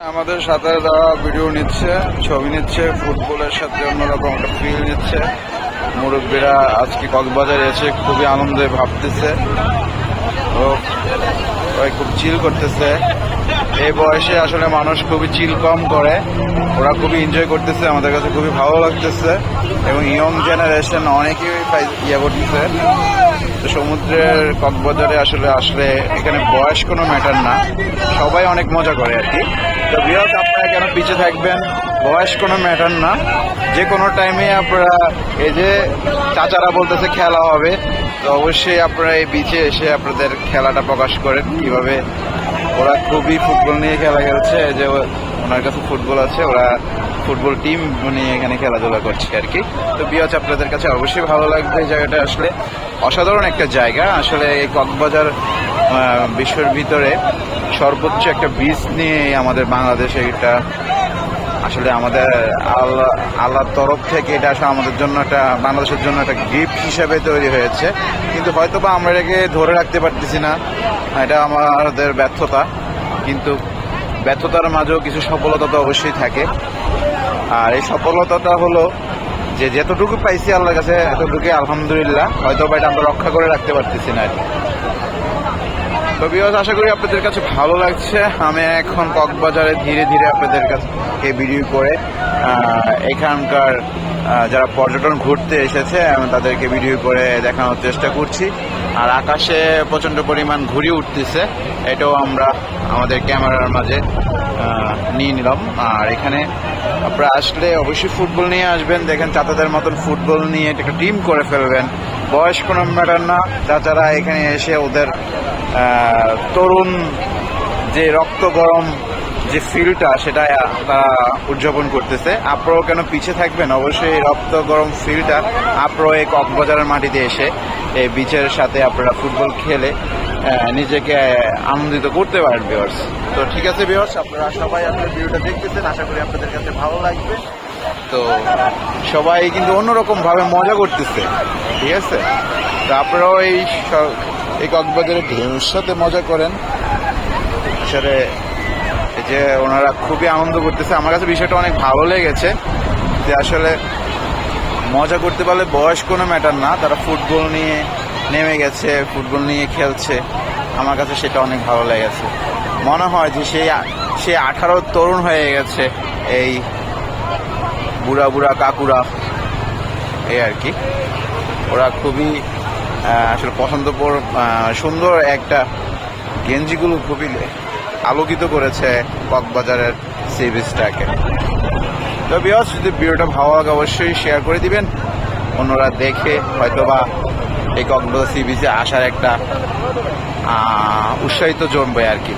আমাদের সাথে তারা ভিডিও নিচ্ছে, ছবি নিচ্ছে, ফুটবলের সাথে অন্যরকম একটা ফিল নিচ্ছে মুরব্বীরা আজকে কক্সবাজারে এসে খুবই আনন্দে ভাবতেছে। ও খুব চিল করতেছে। এই বয়সে আসলে মানুষ খুবই চিল কম করে। ওরা খুবই এনজয় করতেছে, আমাদের কাছে খুবই ভালো লাগতেছে। এবং ইয়ং জেনারেশন অনেকেই ইয়ে করতেছে। তো সমুদ্রের কক্সবাজারে আসলে আসলে এখানে বয়স কোনো ম্যাটার না। সবাই অনেক মজা করে আর কি। তো বৃহৎ আপনারা কেন পিছিয়ে থাকবেন? বয়স কোনো ম্যাটার না। যে কোনো টাইমে আপনারা এই যে চাচারা বলতেছে খেলা হবে, তো অবশ্যই আপনারা এই বিচে এসে আপনাদের খেলাটা প্রকাশ করেন। কীভাবে ওরা খুবই ফুটবল নিয়ে খেলা খেলছে যে ওনার কাছে ফুটবল আছে, ওরা ফুটবল টিম নিয়ে এখানে খেলাধুলা করছে আর কি। তো বিয়াজ আপনাদের কাছে অবশ্যই ভালো লাগবে জায়গাটা আসলে। অসাধারণ একটা জায়গা। আসলে এই কক্সবাজার বিশ্বের ভিতরে সর্বোচ্চ একটা বীজ নিয়ে আমাদের বাংলাদেশে এটা আসলে আমাদের আল্লাহ আল্লাহর তরফ থেকে এটা আসলে আমাদের জন্য একটা, বাংলাদেশের জন্য একটা গিফট হিসেবে তৈরি হয়েছে। কিন্তু হয়তো বা আমরা এটাকে ধরে রাখতে পারতেছি না। এটা আমাদের ব্যর্থতা। কিন্তু ব্যর্থতার মাঝেও কিছু সফলতা তো অবশ্যই থাকে। আর এই সফলতাটা হলো যে যতটুকু পাইছি আল্লাহর কাছে এতটুকু আলহামদুলিল্লাহ হয়তো বা এটা আমরা রক্ষা করে রাখতে পারতেছি না। তো আশা করি আপনাদের কাছে ভালো লাগছে। আমি এখন কক্সবাজারে ধীরে ধীরে আপনাদের কাছে ভিডিও করে এখানকার যারা পর্যটন ঘুরতে এসেছে, আমি তাদেরকে ভিডিও করে দেখানোর চেষ্টা করছি। আর আকাশে প্রচণ্ড পরিমাণ ঘুরি উঠতেছে, এটাও আমরা আমাদের ক্যামেরার মাঝে নিয়ে নিলাম। আর এখানে আপনারা আসলে অবশ্যই ফুটবল নিয়ে আসবেন, দেখেন চাচাদের মতন ফুটবল নিয়ে একটা টিম করে ফেলবেন। বয়স কোনো ম্যাটার না চাচারা এখানে এসে ওদের তরুণ যে রক্ত গরম যে ফিলটা সেটা তারা উদযাপন করতেছে। আপনারাও কেন পিছিয়ে থাকবেন? অবশ্যই এই রক্ত গরম ফিলটা আপনারাও এই কক্সবাজারের মাটিতে এসে এই বিচের সাথে আপনারা ফুটবল খেলে নিজেকে আনন্দিত করতে পারেন ভিওর্স তো ঠিক আছে ভিওর্স আপনারা সবাই আপনার ভিডিওটা দেখতেছেন। আশা করি আপনাদের কাছে ভালো লাগবে। তো সবাই কিন্তু অন্যরকম ভাবে মজা করতেছে, ঠিক আছে? তো আপনারাও এই এই কক্সবাজারের ঢেউর সাথে মজা করেন। আসলে এই যে ওনারা খুবই আনন্দ করতেছে। আমার কাছে বিষয়টা অনেক ভালো লেগেছে যে আসলে মজা করতে পারলে বয়স কোনো ম্যাটার না, তারা ফুটবল নিয়ে নেমে গেছে, ফুটবল নিয়ে খেলছে। আমার কাছে সেটা অনেক ভালো লেগেছে। মনে হয় যে সেই সে আঠারো তরুণ হয়ে গেছে এই বুড়া বুড়া কাকুরা, এই আর কি। ওরা খুবই আসলে পছন্দপর সুন্দর একটা গেঞ্জিগুলো খুবই আলোকিত করেছে কক্সবাজারের সি বিচটাকে তো বিয়স যদি ভিডিওটা ভালো লাগে, অবশ্যই শেয়ার করে দিবেন। অন্যরা দেখে হয়তোবা এই কক্সবাজার সি বিচে আসার একটা উৎসাহিত জন্মবে আর কি।